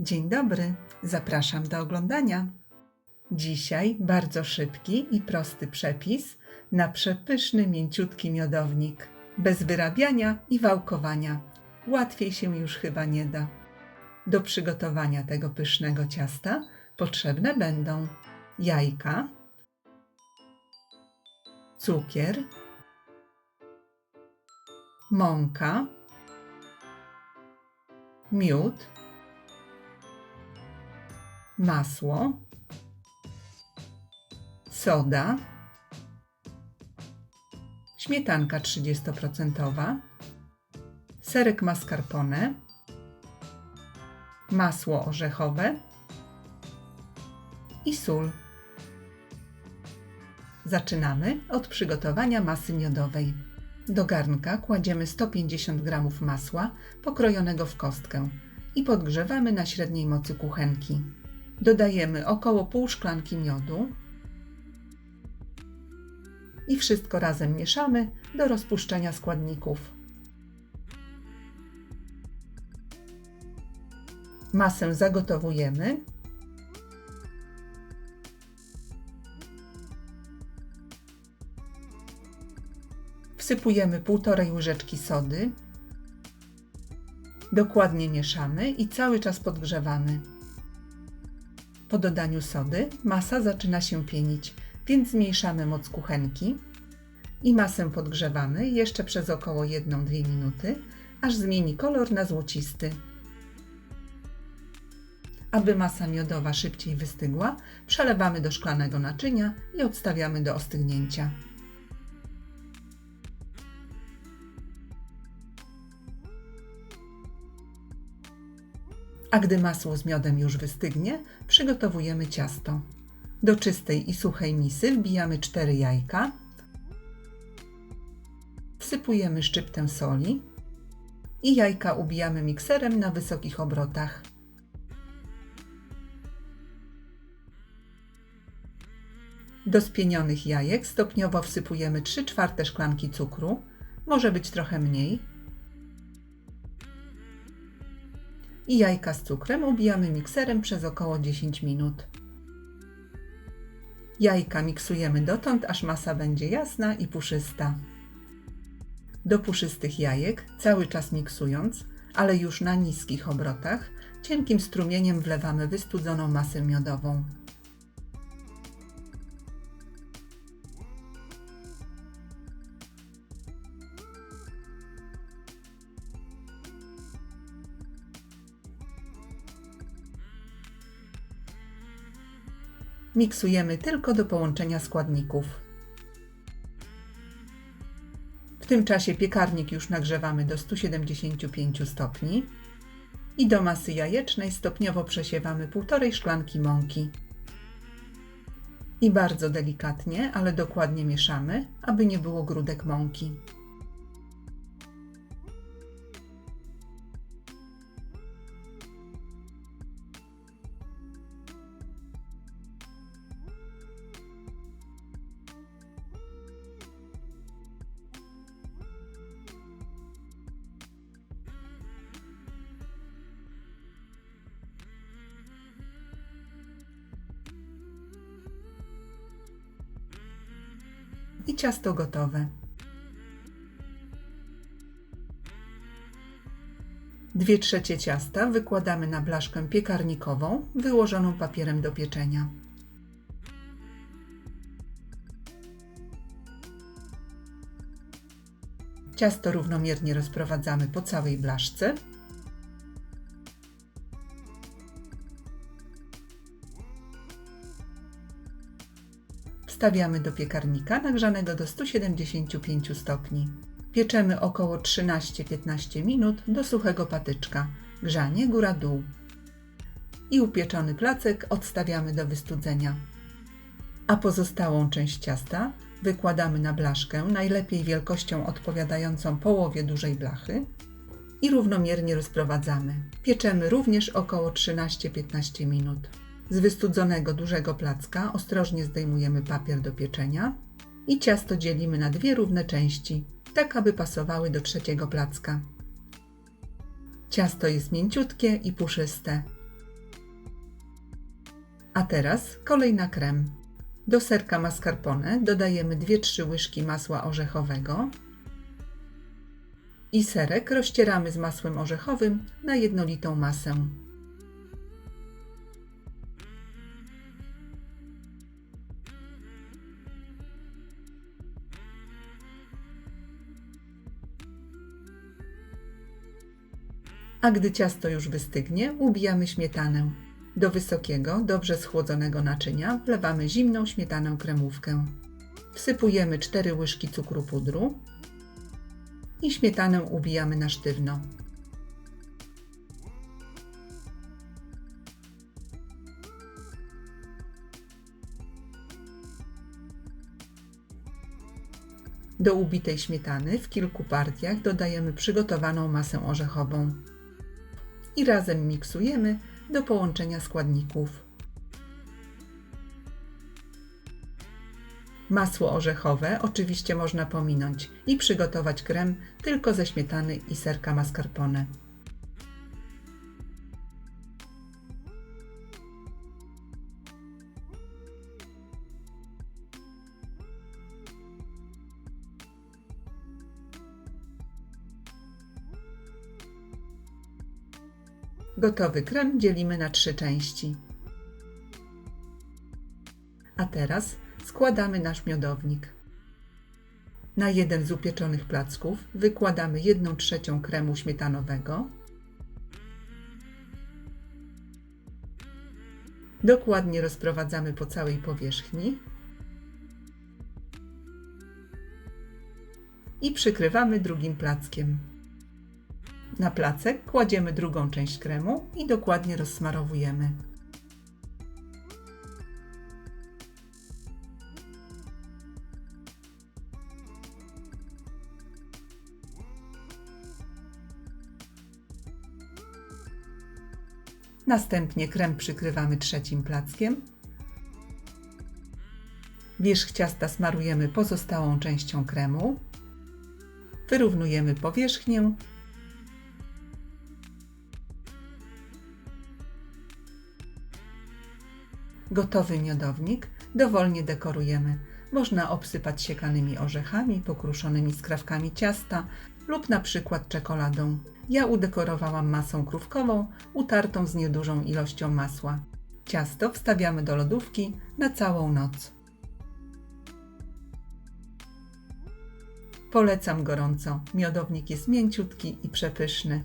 Dzień dobry, zapraszam do oglądania. Dzisiaj bardzo szybki i prosty przepis na przepyszny, mięciutki miodownik. Bez wyrabiania i wałkowania. Łatwiej się już chyba nie da. Do przygotowania tego pysznego ciasta potrzebne będą jajka, cukier, mąka, miód, masło, soda, śmietanka 30%, serek mascarpone, masło orzechowe i sól. Zaczynamy od przygotowania masy miodowej. Do garnka kładziemy 150 g masła pokrojonego w kostkę i podgrzewamy na średniej mocy kuchenki. Dodajemy około pół szklanki miodu i wszystko razem mieszamy do rozpuszczenia składników. Masę zagotowujemy. Wsypujemy półtorej łyżeczki sody. Dokładnie mieszamy i cały czas podgrzewamy. Po dodaniu sody masa zaczyna się pienić, więc zmniejszamy moc kuchenki i masę podgrzewamy jeszcze przez około 1-2 minuty, aż zmieni kolor na złocisty. Aby masa miodowa szybciej wystygła, przelewamy do szklanego naczynia i odstawiamy do ostygnięcia. A gdy masło z miodem już wystygnie, przygotowujemy ciasto. Do czystej i suchej misy wbijamy 4 jajka, wsypujemy szczyptę soli i jajka ubijamy mikserem na wysokich obrotach. Do spienionych jajek stopniowo wsypujemy 3 czwarte szklanki cukru, może być trochę mniej, i jajka z cukrem ubijamy mikserem przez około 10 minut. Jajka miksujemy dotąd, aż masa będzie jasna i puszysta. Do puszystych jajek, cały czas miksując, ale już na niskich obrotach, cienkim strumieniem wlewamy wystudzoną masę miodową. Miksujemy tylko do połączenia składników. W tym czasie piekarnik już nagrzewamy do 175 stopni i do masy jajecznej stopniowo przesiewamy półtorej szklanki mąki. I bardzo delikatnie, ale dokładnie mieszamy, aby nie było grudek mąki. Ciasto gotowe. Dwie trzecie ciasta wykładamy na blaszkę piekarnikową wyłożoną papierem do pieczenia. Ciasto równomiernie rozprowadzamy po całej blaszce. Wstawiamy do piekarnika nagrzanego do 175 stopni. Pieczemy około 13-15 minut do suchego patyczka. Grzanie góra-dół. I upieczony placek odstawiamy do wystudzenia. A pozostałą część ciasta wykładamy na blaszkę, najlepiej wielkością odpowiadającą połowie dużej blachy i równomiernie rozprowadzamy. Pieczemy również około 13-15 minut. Z wystudzonego dużego placka ostrożnie zdejmujemy papier do pieczenia i ciasto dzielimy na dwie równe części, tak aby pasowały do trzeciego placka. Ciasto jest mięciutkie i puszyste. A teraz kolej na krem. Do serka mascarpone dodajemy 2-3 łyżki masła orzechowego i serek rozcieramy z masłem orzechowym na jednolitą masę. A gdy ciasto już wystygnie, ubijamy śmietanę. Do wysokiego, dobrze schłodzonego naczynia wlewamy zimną śmietanę kremówkę. Wsypujemy 4 łyżki cukru pudru i śmietanę ubijamy na sztywno. Do ubitej śmietany w kilku partiach dodajemy przygotowaną masę orzechową i razem miksujemy do połączenia składników. Masło orzechowe oczywiście można pominąć i przygotować krem tylko ze śmietany i serka mascarpone. Gotowy krem dzielimy na trzy części. A teraz składamy nasz miodownik. Na jeden z upieczonych placków wykładamy 1 trzecią kremu śmietanowego. Dokładnie rozprowadzamy po całej powierzchni i przykrywamy drugim plackiem. Na placek kładziemy drugą część kremu i dokładnie rozsmarowujemy. Następnie krem przykrywamy trzecim plackiem. Wierzch ciasta smarujemy pozostałą częścią kremu. Wyrównujemy powierzchnię Gotowy miodownik dowolnie dekorujemy. Można obsypać siekanymi orzechami, pokruszonymi skrawkami ciasta lub na przykład czekoladą. Ja udekorowałam masą krówkową, utartą z niedużą ilością masła. Ciasto wstawiamy do lodówki na całą noc. Polecam gorąco. Miodownik jest mięciutki i przepyszny.